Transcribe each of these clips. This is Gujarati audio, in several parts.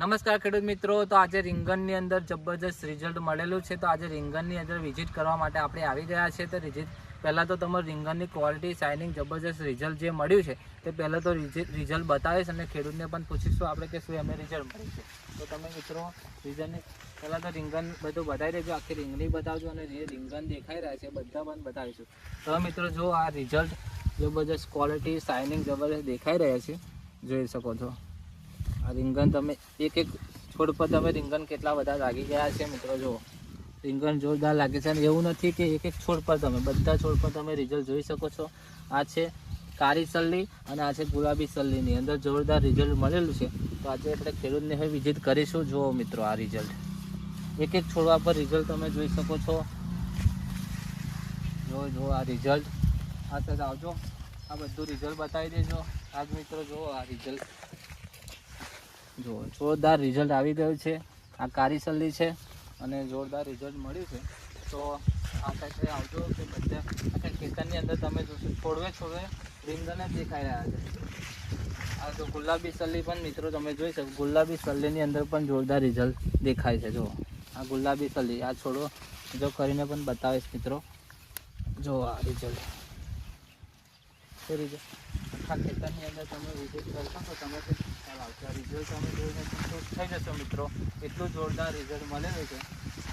નમસ્કાર ખેડૂત મિત્રો, તો આજે રીંગણની અંદર જબરજસ્ત રિઝલ્ટ મળેલું છે. તો આજે રીંગણની અંદર વિઝિટ કરવા માટે આપણે આવી ગયા છે તો રિઝિટ, પહેલાં તો તમારે રીંગણની ક્વોલિટી શાઇનિંગ જબરજસ્ત રિઝલ્ટ જે મળ્યું છે, તે પહેલાં તો રિઝલ્ટ બતાવીશ અને ખેડૂતને પણ પૂછીશું આપણે કે શું એમને રિઝલ્ટ મળ્યું છે. તો તમે મિત્રો રિઝલ્ટની પહેલાં તો રીંગણ બધું બતાવી દેજો, આખી રીંગણી બતાવજો અને જે રીંગણ દેખાઈ રહ્યા છે, બધા પણ બતાવીશું. તો મિત્રો, જો આ રિઝલ્ટ જબરજસ્ત ક્વોલિટી શાઇનિંગ જબરજસ્ત દેખાઈ રહ્યા છે, જોઈ શકો છો. રીંગણ તમે એક એક છોડ પર તમે રીંગણ કેટલા બધા લાગી ગયા છે મિત્રો, જુઓ. રીંગણ જોરદાર લાગે છે અને એવું નથી કે એક એક છોડ પર તમે, બધા છોડ પર તમે રિઝલ્ટ જોઈ શકો છો. આ છે કાળી સલ્લી અને આ છે ગુલાબી સલ્લીની. અંદર જોરદાર રિઝલ્ટ મળેલું છે. તો આજે આપણે ખેડૂતને હવે વિઝિટ કરીશું. જુઓ મિત્રો આ રિઝલ્ટ એક એક છોડવા પર રિઝલ્ટ તમે જોઈ શકો છો. જો જો આ રિઝલ્ટ આ આવજો. આ બધું રિઝલ્ટ બતાવી દેજો. આજ મિત્રો જુઓ આ રિઝલ્ટ જો જોરદાર રિઝલ્ટ આવી ગયું છે. આ કારી સલ્લી છે અને જોરદાર રિઝલ્ટ મળ્યું છે. તો આ સાઈડે આવજો કે બધા આખા ખેતરની અંદર તમે જોશો, છોડવે છોડવે રીંગણ દેખાઈ રહ્યા છે. આ તો ગુલાબી સલ્લી પણ મિત્રો તમે જોઈ શકો, ગુલાબી સલ્લીની અંદર પણ જોરદાર રિઝલ્ટ દેખાય છે. જો આ ગુલાબી સલ્લી આ છોડો જો કરીને પણ બતાવીશ મિત્રો. જો આ રિઝલ્ટ રિઝલ્ટ આખા ખેતરની અંદર તમે વિઝિટ કરશો તો તમે તે ખ્યાલ આવશે રિઝલ્ટ તમે જોઈને સંતોષ થઈ જશો મિત્રો. એટલું જોરદાર રિઝલ્ટ મળેલું છે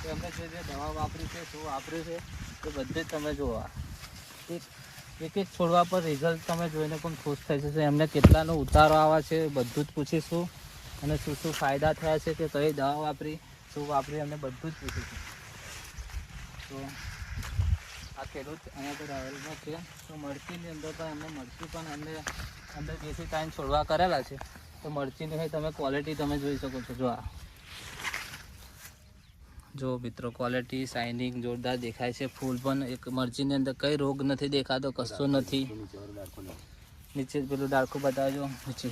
કે અમે જે જે દવા વાપરી છે, શું વાપર્યું છે તે બધે જ તમે જોવા. એક એક એક છોડવા પર રિઝલ્ટ તમે જોઈને પણ ખુશ થઈ જશો. એમને કેટલાનો ઉતારો આવે છે બધું જ પૂછીશું અને શું શું ફાયદા થયા છે, કે કઈ દવા વાપરી, શું વાપરી અમને બધું જ પૂછીશું તો આ ખેડૂત અહીંયા તો રાવલમાં છે. તો મરચીની અંદર પણ એમને મરચી પણ એમને અંદર બેથી ટાઈમ છોડવા કરેલા છે. તો મરચીની તમે ક્વોલિટી તમે જોઈ શકો છો. જો આ. જો મિત્રો ક્વોલિટી શાઇનિંગ જોરદાર દેખાય છે. ફૂલ પણ એક મરચીની અંદર કંઈ રોગ નથી દેખાતો, કશો નથી. નીચે પેલું ડાળખું બતાવજો. નીચે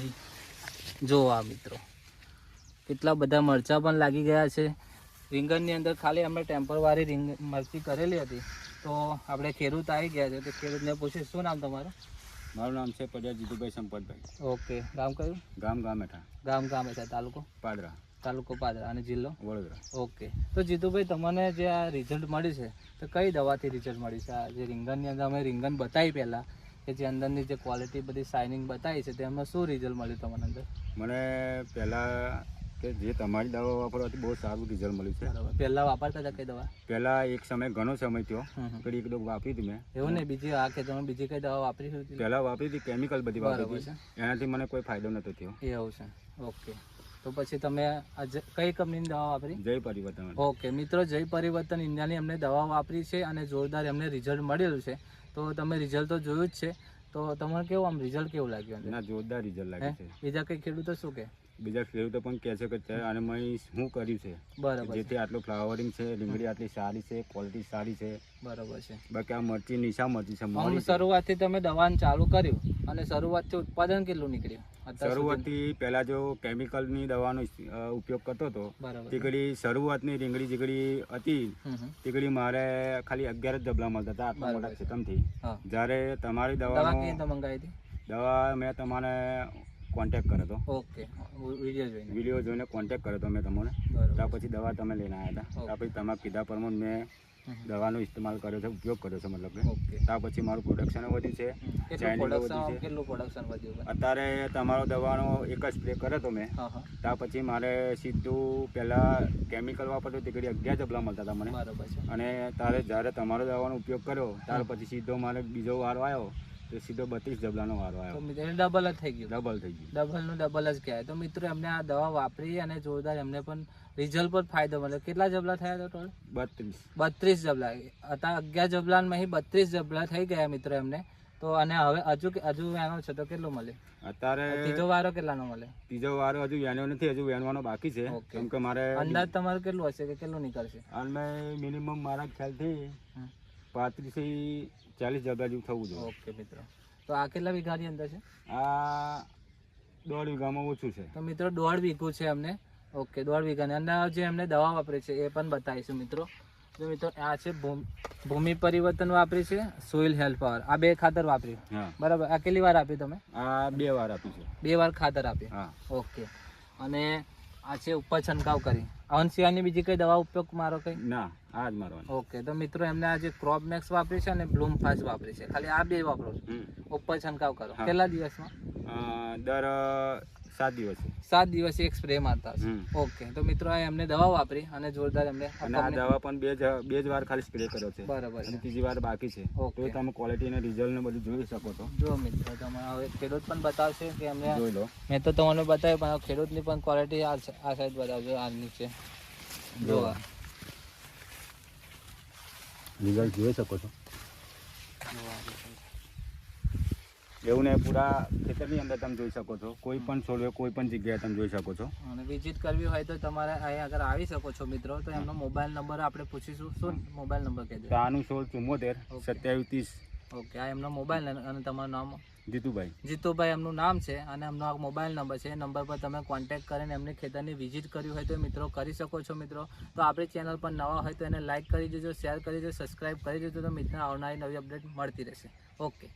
જો આ મિત્રો. કેટલા બધા મરચાં પણ લાગી ગયા છે. રીંગણની અંદર ખાલી અમે ટેમ્પરવારી રીંગ મરચી કરેલી હતી. તો આપણે ખેડૂત આવી ગયા છે. તો ખેડૂતને પૂછીશ શું નામ તમારું? મારું નામ છે પડિયા જીતુભાઈ સંપતભાઈ. ઓકે ગામ કયું? ગામ ગામેઠા. ગામ ગામેઠા છે તાલુકો? પાદરા. તાલુકો પાદરા અને જિલ્લો? વડોદરા. ઓકે. તો જીતુભાઈ તમને જે આ રિઝલ્ટ મળ્યું છે તો કઈ દવાથી રિઝલ્ટ મળ્યું છે? આ જે રીંગણની અંદર અમે રીંગણ બતાવી પહેલાં કે જે અંદરની જે ક્વોલિટી બધી શાઇનિંગ બતાવી છે તેમાં શું રિઝલ્ટ મળ્યું તમને અંદર? મને પહેલાં કે જે તમારી દવા વાપરવાથી બહુ સારું રિઝલ્ટ મળ્યું છે. પહેલાં વાપરતા હતા કઈ દવા? પહેલાં એક સમય ઘણો સમય થયો. પેલી એક ડોક વાપરી હતી મેં. એવું નહીં બીજી આ કે તમે બીજી કઈ દવા વાપરી હતી પહેલાં વાપરી હતી કેમિકલ બધી વાપરી હતી. એનાથી મને કોઈ ફાયદો નતો થયો. એવું છે. ઓકે. તો પછી તમે કઈ કંપનીની દવા વાપરી? જય પરિવર્તન. ઓકે. મિત્રો જય પરિવર્તન. ઇન્ડિયાની અમને દવા વાપરી છે અને જોરદાર એમને રિઝલ્ટ મળેલું છે. તો તમે રિઝલ્ટ તો જોયું જ છે. તો તમારે કેવું આમ રિઝલ્ટ કેવું લાગ્યું ના જોરદાર રિઝલ્ટ લાગે છે. બીજા કઈ ખેડૂતો શું કે? બીજા ખેડૂતો પણ કહે છે કે અત્યારે આને મેં શું કર્યું છે? બરાબર જેથી આટલું ફ્લાવરિંગ છે રીંગણી આટલી સારી છે ક્વોલિટી સારી છે. બરાબર છે. બાકી આ મરચી નિશા મરચી છે શરૂઆતથી તમે દવાનું ચાલુ કર્યું અને શરૂઆતથી ઉત્પાદન કેટલું નીકળ્યું? શરૂઆતથી પહેલા જો કેમિકલની દવાનો ઉપયોગ કરતો હતો તીકડી શરૂઆતની રીંગડી જીગડી હતી હમ હમ. તે ઘડી મારે ખાલી અગિયાર જ ડબલા મળતા હતા આટલા મોટા. ખેતમથી જ્યારે તમારી દવા મંગાવી હતી? દવા મેં તમારે કોન્ટેક્ટ કર્યો હતો ઓકે. વીડિયો જોઈને. વીડિયો જોઈને કોન્ટેક્ટ કર્યો હતો મેં તમને. ત્યાં પછી દવા તમે લઈને આવ્યા હતા. ત્યાં પછી તમારા કીધા પ્રમાણે મેં. દવાનો ઇસ્તેમાલ કર્યો છે ઉપયોગ કર્યો છે મતલબ ત્યાં પછી મારું પ્રોડક્શન વધ્યું છે. કેટલું પ્રોડક્શન વધ્યું? અત્યારે તમારો દવાનો એક જ સ્પ્રે કર્યો હતો મેં. હા પછી મારે સીધું પહેલાં કેમિકલ વાપરતો તે ઘડી અગિયાર જબલા મળતા હતા મને. અને તારે જ્યારે તમારો દવાનો ઉપયોગ કર્યો ત્યાર પછી સીધો મારે બીજો વારો આવ્યો તો સીધો બત્રીસ ડબલાનો વારો આવ્યો. મિત્રો ડબલ જ થઈ ગયું. ડબલ થઈ ગયું. ડબલનું ડબલ જ કહેવાય. તો મિત્રો એમને આ દવા વાપરી અને જોરદાર એમને પણ રિઝલ્ટ પર ફાયદો મળ્યો. કેટલા જબલા થયા હતા ટોટલ બત્રીસ. બત્રીસ જબલા. હતા અગિયાર જબલામાં બત્રીસ જબલા થઈ ગયા મિત્રો એમને. તો અને હવે હજુ હજુ વેણો છે તો કેટલું મળે? અત્યારે ત્રીજો વારો કેટલાનો મળે? ત્રીજો વારો હજુ વેણ્યો નથી હજુ વેણવાનો બાકી છે. કેમ કે મારે અંદાજ તમારો કેટલું હશે કે કેટલું નીકળશે? મેં મિનિમમ મારા ખ્યાલથી હમ. ચાલીસ ડબલા જેવું થવું જોઈએ. ઓકે મિત્રો. તો આ કેટલા વીઘાની અંદર છે? આ દોઢ વીઘામાં ઓછું છે. તો મિત્રો દોઢ વીઘું છે એમને ઓકે દોઢ વીઘાની અંદર જે એમને દવા વાપરે છે એ પણ બતાવીશું મિત્રો. જો મિત્રો આ છે ભૂમિ પરિવર્તન વાપરી છે સોઇલ હેલ્થ પાવર આ બે ખાતર વાપર્યું બરાબર. આ કેટલી વાર આપ્યું તમે? આ બે વાર આપ્યું છે. બે વાર ખાતર આપ્યું ઓકે. અને આ છે ઉપર છંટકાવ કરી. હવન સિવાયની બીજી કઈ દવા ઉપયોગ મારો કઈ? ના. આ જ મારવાનું. ઓકે તો મિત્રો એમને આજે ક્રોપ મેક્સ વાપરી છે અને બ્લૂમ ફાસ્ટ વાપરી છે. ખાલી આ બે વાપરો છો? ઉપર છંટકાવ કરો. કેટલા દિવસમાં? દર સાત દિવસ. સાત દિવસ એક સ્પ્રે મારતા ઓકે તો મિત્રો આ એમને દવા વાપરી અને જોરદાર એમને આ આ દવા પણ બે બે જ વાર ખાલી સ્પ્રે કર્યો છે. બરાબર અને ત્રીજી વાર બાકી છે. ઓકે. તો તમે ક્વોલિટી અને રિઝલ્ટ ને બધું જોઈ શકો છો. જો મિત્રો તમે હવે ખેડૂત પણ બતાવશે કે એમને જોઈ લો. મેં તો તમને બતાવ્યું પણ ખેડૂતની પણ ક્વોલિટી આ છે- આ સાઈડ બતાવજો આ નીચે. જો. આ. રિઝલ્ટ જોઈ શકો છો. એવું ને પૂરા ખેતરની અંદર તમે જોઈ શકો છો. કોઈ પણ છોડ કોઈ પણ જગ્યાએ તમે જોઈ શકો છો. અને વિઝિટ કરવી હોય તો તમારે અહીંયા આગળ આવી શકો છો મિત્રો. તો એમનો મોબાઈલ નંબર આપણે પૂછીશું. શું મોબાઈલ નંબર કહી દો? ત્રાણું સોળ ચુમ્મોતેર ઓકે. સત્યાવીસ ત્રીસ. ઓકે આ એમનો મોબાઈલ અને તમારું નામ? જીતુભાઈ. જીતુભાઈ એમનું નામ છે અને એમનો આ મોબાઈલ નંબર છે. એ નંબર પર તમે કોન્ટેક્ટ કરીને એમની ખેતરની વિઝિટ કરવી હોય તો મિત્રો કરી શકો છો મિત્રો. તો આપણી ચેનલ પર નવા હોય તો એને લાઇક કરી દેજો શેર કરી દેજો સબસ્ક્રાઈબ કરી દેજો તો મિત્રો આવનારી નવી અપડેટ મળતી રહેશે. ઓકે